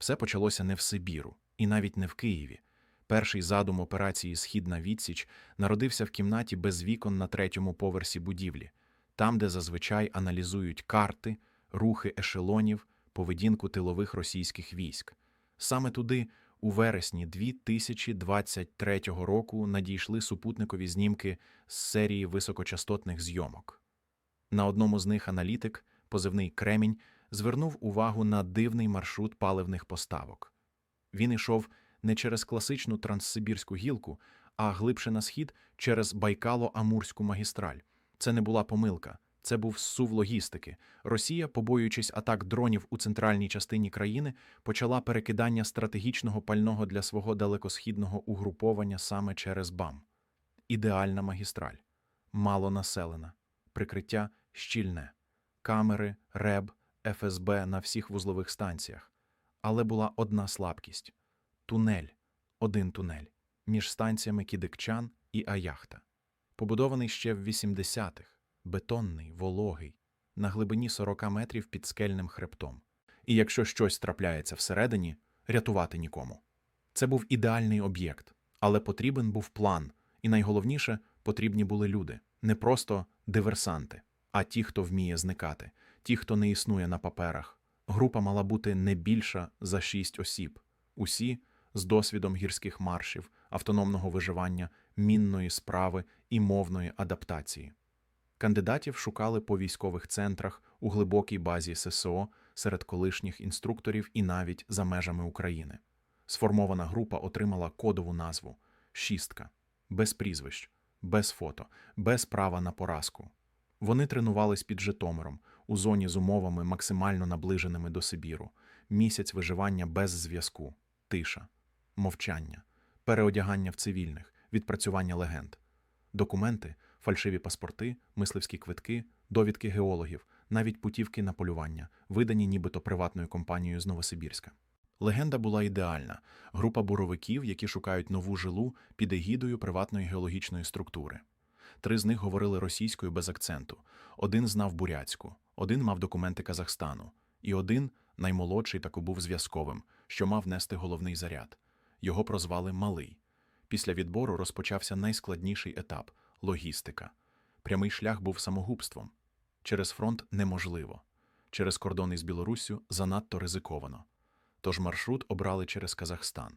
Все почалося не в Сибіру і навіть не в Києві. Перший задум операції Східна відсіч народився в кімнаті без вікон на третьому поверсі будівлі, там, де зазвичай аналізують карти, рухи ешелонів, поведінку тилових російських військ. Саме туди, у вересні 2023 року, надійшли супутникові знімки з серії високочастотних зйомок. На одному з них аналітик, позивний Кремінь, звернув увагу на дивний маршрут паливних поставок. Він ішов не через класичну транссибірську гілку, а глибше на схід через Байкало-Амурську магістраль. Це не була помилка, це був сув логістики. Росія, побоюючись атак дронів у центральній частині країни, почала перекидання стратегічного пального для свого далекосхідного угруповання саме через БАМ. Ідеальна магістраль, малонаселена, прикриття щільне, камери, РЕБ, ФСБ на всіх вузлових станціях. Але була одна слабкість тунель, один тунель між станціями Кідикчан і Аяхта. Побудований ще в 80-х, бетонний, вологий, на глибині 40 метрів під скельним хребтом. І якщо щось трапляється всередині, рятувати нікому. Це був ідеальний об'єкт, але потрібен був план, і найголовніше потрібні були люди, не просто диверсанти, а ті, хто вміє зникати, ті, хто не існує на паперах. Група мала бути не більша за шість осіб, усі з досвідом гірських маршів, автономного виживання, мінної справи і мовної адаптації. Кандидатів шукали по військових центрах у глибокій базі ССО серед колишніх інструкторів і навіть за межами України. Сформована група отримала кодову назву Шістка, без прізвищ, без фото, без права на поразку. Вони тренувались під Житомиром у зоні з умовами максимально наближеними до Сибіру, місяць виживання без зв'язку, тиша, мовчання, переодягання в цивільних, відпрацювання легенд, документи, фальшиві паспорти, мисливські квитки, довідки геологів, навіть путівки на полювання, видані нібито приватною компанією з Новосибірська. Легенда була ідеальна. Група буровиків, які шукають нову жилу під егідою приватної геологічної структури. Три з них говорили російською без акценту. Один знав бурятську, один мав документи Казахстану, і один, наймолодший, таки був зв'язковим, що мав нести головний заряд. Його прозвали Малий. Після відбору розпочався найскладніший етап логістика. Прямий шлях був самогубством. Через фронт неможливо, через кордони з Білоруссю занадто ризиковано. Тож маршрут обрали через Казахстан.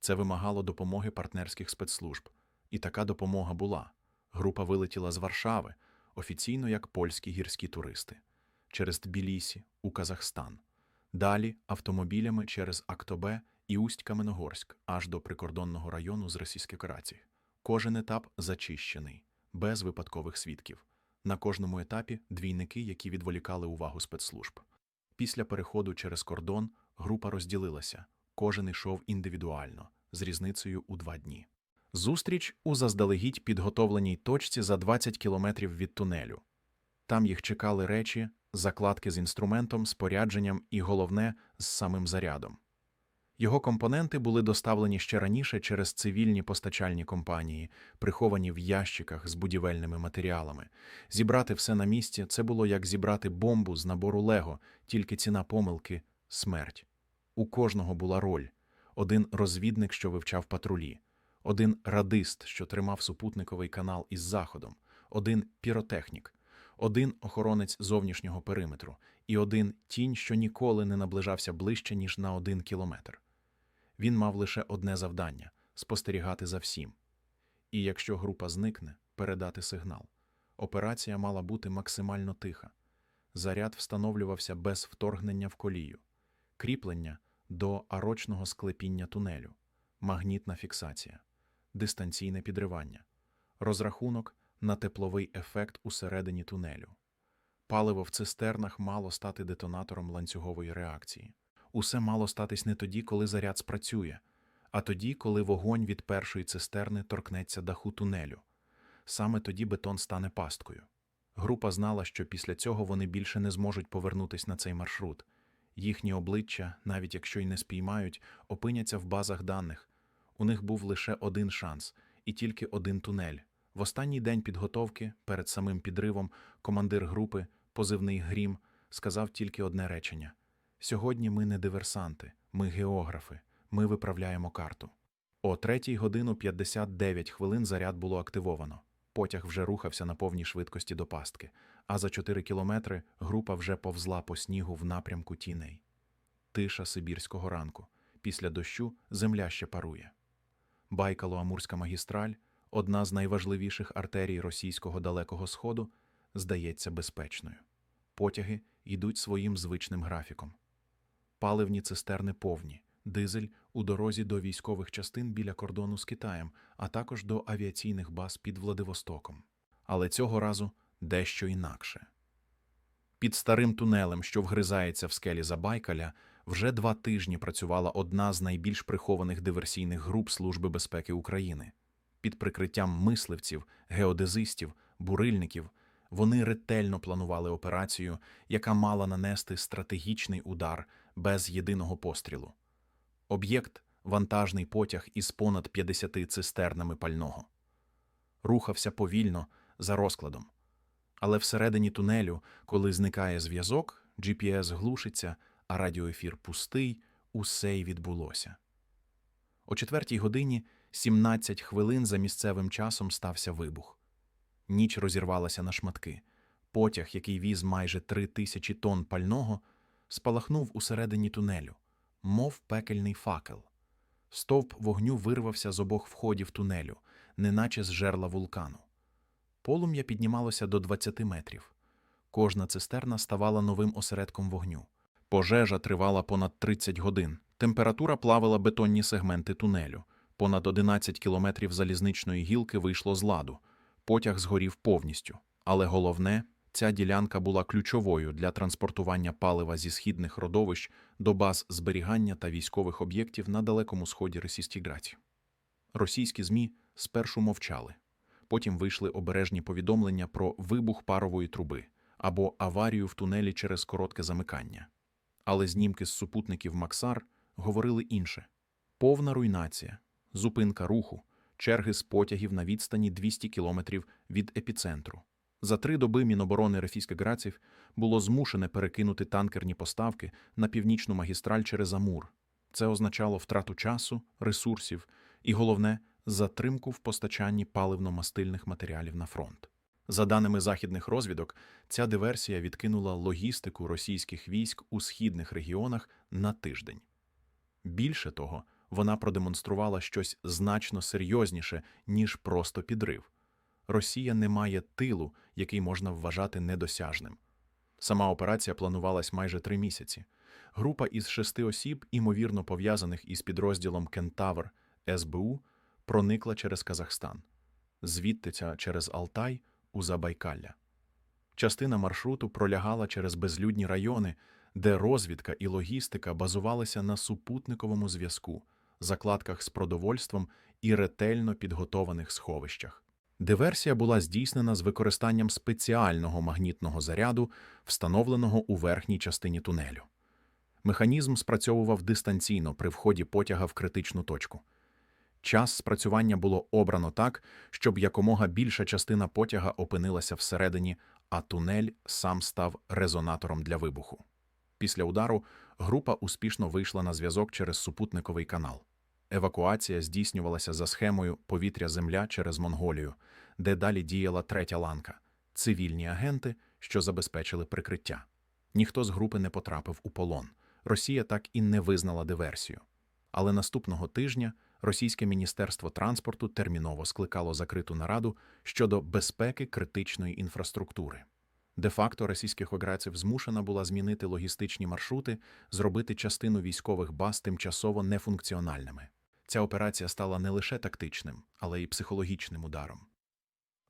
Це вимагало допомоги партнерських спецслужб. І така допомога була. Група вилетіла з Варшави, офіційно як польські гірські туристи, через Тбілісі у Казахстан. Далі автомобілями через Актобе і Усть-Каменогорськ аж до прикордонного району з Російської Федерації. Кожен етап зачищений, без випадкових свідків. На кожному етапі двійники, які відволікали увагу спецслужб. Після переходу через кордон група розділилася, кожен йшов індивідуально, з різницею у два дні. Зустріч у заздалегідь підготовленій точці за 20 кілометрів від тунелю. Там їх чекали речі, закладки з інструментом, спорядженням і, головне, з самим зарядом. Його компоненти були доставлені ще раніше через цивільні постачальні компанії, приховані в ящиках з будівельними матеріалами. Зібрати все на місці це було як зібрати бомбу з набору Лего, тільки ціна помилки смерть. У кожного була роль: один розвідник, що вивчав патрулі, один радист, що тримав супутниковий канал із заходом, один піротехнік, один охоронець зовнішнього периметру і один тінь, що ніколи не наближався ближче, ніж на один кілометр. Він мав лише одне завдання спостерігати за всім. І якщо група зникне, передати сигнал. Операція мала бути максимально тиха. Заряд встановлювався без вторгнення в колію, кріплення до арочного склепіння тунелю, магнітна фіксація, дистанційне підривання, розрахунок на тепловий ефект усередині тунелю. Паливо в цистернах мало стати детонатором ланцюгової реакції. Усе мало статись не тоді, коли заряд спрацює, а тоді, коли вогонь від першої цистерни торкнеться даху тунелю. Саме тоді бетон стане пасткою. Група знала, що після цього вони більше не зможуть повернутись на цей маршрут. Їхні обличчя, навіть якщо й не спіймають, опиняться в базах даних. У них був лише один шанс і тільки один тунель. В останній день підготовки, перед самим підривом, командир групи, позивний Грім, сказав тільки одне речення: Сьогодні ми не диверсанти, ми географи, ми виправляємо карту. О 3 годину 59 хвилин заряд було активовано. Потяг вже рухався на повній швидкості до пастки, а за 4 кілометри група вже повзла по снігу в напрямку тіней. Тиша сибірського ранку. Після дощу земля ще парує. Байкало-Амурська магістраль, одна з найважливіших артерій російського далекого сходу, здається безпечною. Потяги йдуть своїм звичним графіком. Паливні цистерни повні, дизель у дорозі до військових частин біля кордону з Китаєм, а також до авіаційних баз під Владивостоком. Але цього разу дещо інакше. Під старим тунелем, що вгризається в скелі Забайкаля, вже два тижні працювала одна з найбільш прихованих диверсійних груп Служби безпеки України. Під прикриттям мисливців, геодезистів, бурильників вони ретельно планували операцію, яка мала нанести стратегічний удар без єдиного пострілу. Об'єкт вантажний потяг із понад 50 цистернами пального. Рухався повільно за розкладом. Але всередині тунелю, коли зникає зв'язок, GPS глушиться, а радіоефір пустий, усе й відбулося. О четвертій годині 17 хвилин за місцевим часом стався вибух. Ніч розірвалася на шматки. Потяг, який віз майже три тисячі тонн пального, спалахнув усередині тунелю, мов пекельний факел. Стовп вогню вирвався з обох входів тунелю, неначе з жерла вулкану. Полум'я піднімалося до 20 метрів. Кожна цистерна ставала новим осередком вогню. Пожежа тривала понад 30 годин. Температура плавила бетонні сегменти тунелю. Понад 11 кілометрів залізничної гілки вийшло з ладу. Потяг згорів повністю. Але головне, ця ділянка була ключовою для транспортування палива зі східних родовищ до баз зберігання та військових об'єктів на далекому сході Російській Граці. Російські ЗМІ спершу мовчали. Потім вийшли обережні повідомлення про вибух парової труби або аварію в тунелі через коротке замикання. Але знімки з супутників Максар говорили інше: повна руйнація, зупинка руху, черги з потягів на відстані 200 кілометрів від епіцентру. За три доби Міноборони Російських Граців було змушене перекинути танкерні поставки на північну магістраль через Амур. Це означало втрату часу, ресурсів і, головне, затримку в постачанні паливно-мастильних матеріалів на фронт. За даними західних розвідок, ця диверсія відкинула логістику російських військ у східних регіонах на тиждень. Більше того, вона продемонструвала щось значно серйозніше, ніж просто підрив. Росія не має тилу, який можна вважати недосяжним. Сама операція планувалась майже три місяці. Група із шести осіб, імовірно пов'язаних із підрозділом Кентавр СБУ, проникла через Казахстан, звідтиця через Алтай у Забайкалля. Частина маршруту пролягала через безлюдні райони, де розвідка і логістика базувалися на супутниковому зв'язку, закладках з продовольством і ретельно підготованих сховищах. Диверсія була здійснена з використанням спеціального магнітного заряду, встановленого у верхній частині тунелю. Механізм спрацьовував дистанційно при вході потяга в критичну точку. Час спрацювання було обрано так, щоб якомога більша частина потяга опинилася всередині, а тунель сам став резонатором для вибуху. Після удару група успішно вийшла на зв'язок через супутниковий канал. Евакуація здійснювалася за схемою повітря-земля через Монголію, де далі діяла третя ланка цивільні агенти, що забезпечили прикриття. Ніхто з групи не потрапив у полон. Росія так і не визнала диверсію. Але наступного тижня російське міністерство транспорту терміново скликало закриту нараду щодо безпеки критичної інфраструктури. Де-факто російських ограців змушена була змінити логістичні маршрути, зробити частину військових баз тимчасово нефункціональними. Ця операція стала не лише тактичним, але й психологічним ударом.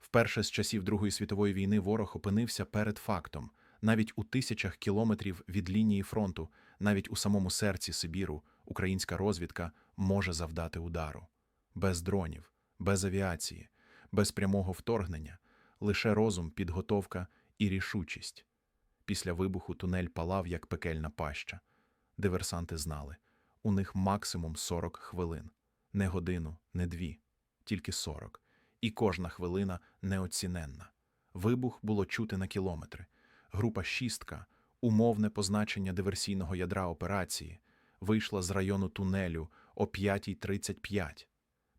Вперше з часів Другої світової війни ворог опинився перед фактом навіть у тисячах кілометрів від лінії фронту, навіть у самому серці Сибіру, українська розвідка може завдати удару без дронів, без авіації, без прямого вторгнення, лише розум, підготовка і рішучість. Після вибуху тунель палав як пекельна паща. Диверсанти знали у них максимум 40 хвилин, не годину, не дві, тільки 40. І кожна хвилина неоціненна. Вибух було чути на кілометри. Група шістка Умовне позначення диверсійного ядра операції вийшла з району тунелю о 5.35.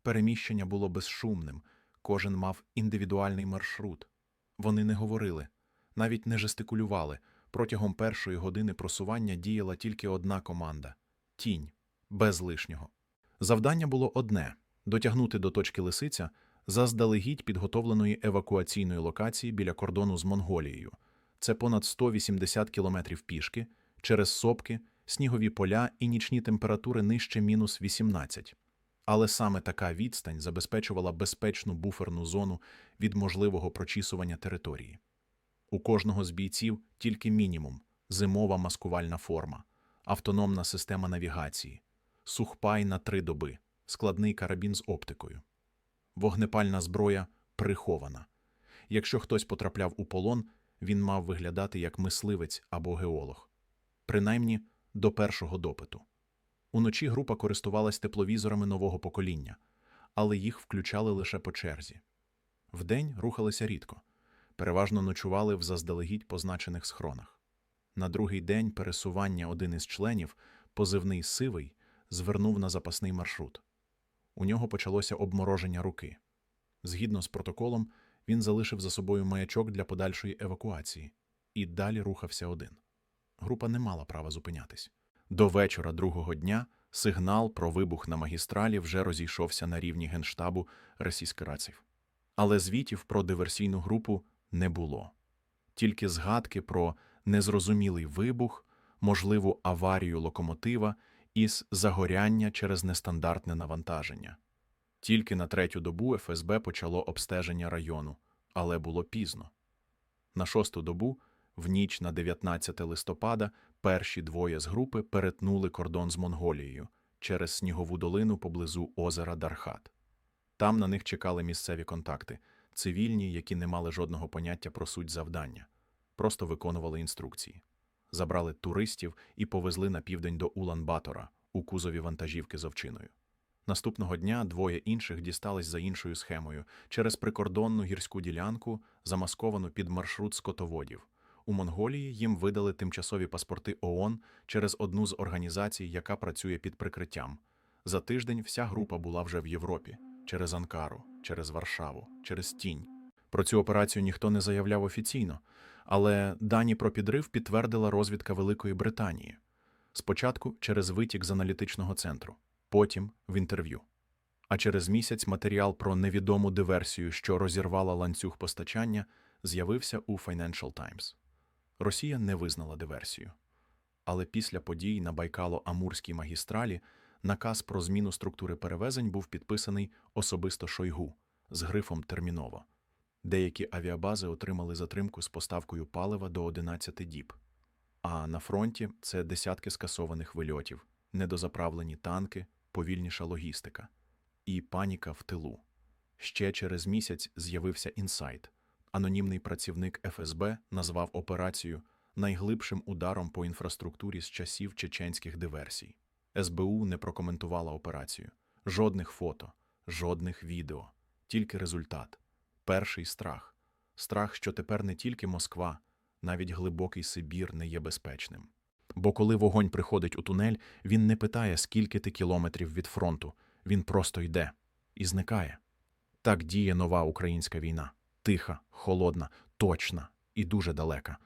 Переміщення було безшумним, кожен мав індивідуальний маршрут. Вони не говорили, навіть не жестикулювали. Протягом першої години просування діяла тільки одна команда тінь, без лишнього. Завдання було одне дотягнути до точки лисиця заздалегідь підготовленої евакуаційної локації біля кордону з Монголією. Це понад 180 кілометрів пішки, через сопки, снігові поля і нічні температури нижче мінус 18. Але саме така відстань забезпечувала безпечну буферну зону від можливого прочісування території. У кожного з бійців тільки мінімум зимова маскувальна форма, автономна система навігації, сухпай на три доби, складний карабін з оптикою. Вогнепальна зброя прихована. Якщо хтось потрапляв у полон, він мав виглядати як мисливець або геолог, принаймні до першого допиту. Уночі група користувалась тепловізорами нового покоління, але їх включали лише по черзі. Вдень рухалися рідко, переважно ночували в заздалегідь позначених схронах. На другий день пересування один із членів, позивний сивий, звернув на запасний маршрут. У нього почалося обмороження руки. Згідно з протоколом, він залишив за собою маячок для подальшої евакуації і далі рухався один. Група не мала права зупинятись. До вечора другого дня сигнал про вибух на магістралі вже розійшовся на рівні генштабу російськораців. Але звітів про диверсійну групу не було. Тільки згадки про незрозумілий вибух, можливу аварію локомотива із загоряння через нестандартне навантаження. Тільки на третю добу ФСБ почало обстеження району, але було пізно. На шосту добу, в ніч на 19 листопада, перші двоє з групи перетнули кордон з Монголією через снігову долину поблизу озера Дархат. Там на них чекали місцеві контакти, цивільні, які не мали жодного поняття про суть завдання, просто виконували інструкції. Забрали туристів і повезли на південь до Улан-Батора у кузові вантажівки з овчиною. Наступного дня двоє інших дістались за іншою схемою через прикордонну гірську ділянку, замасковану під маршрут скотоводів. У Монголії їм видали тимчасові паспорти ООН через одну з організацій, яка працює під прикриттям. За тиждень вся група була вже в Європі через Анкару, через Варшаву, через Тінь. Про цю операцію ніхто не заявляв офіційно, але дані про підрив підтвердила розвідка Великої Британії. Спочатку через витік з аналітичного центру, потім в інтерв'ю. А через місяць матеріал про невідому диверсію, що розірвала ланцюг постачання, з'явився у Financial Times. Росія не визнала диверсію. Але після подій на Байкало-Амурській магістралі наказ про зміну структури перевезень був підписаний особисто Шойгу з грифом терміново. Деякі авіабази отримали затримку з поставкою палива до 11 діб. А на фронті це десятки скасованих вильотів, недозаправлені танки, повільніша логістика і паніка в тилу. Ще через місяць з'явився інсайт. Анонімний працівник ФСБ назвав операцію найглибшим ударом по інфраструктурі з часів чеченських диверсій. СБУ не прокоментувала операцію. Жодних фото, жодних відео, тільки результат. Перший страх. Страх, що тепер не тільки Москва, навіть глибокий Сибір не є безпечним. Бо коли вогонь приходить у тунель, він не питає, скільки ти кілометрів від фронту, він просто йде і зникає. Так діє нова українська війна тиха, холодна, точна і дуже далека.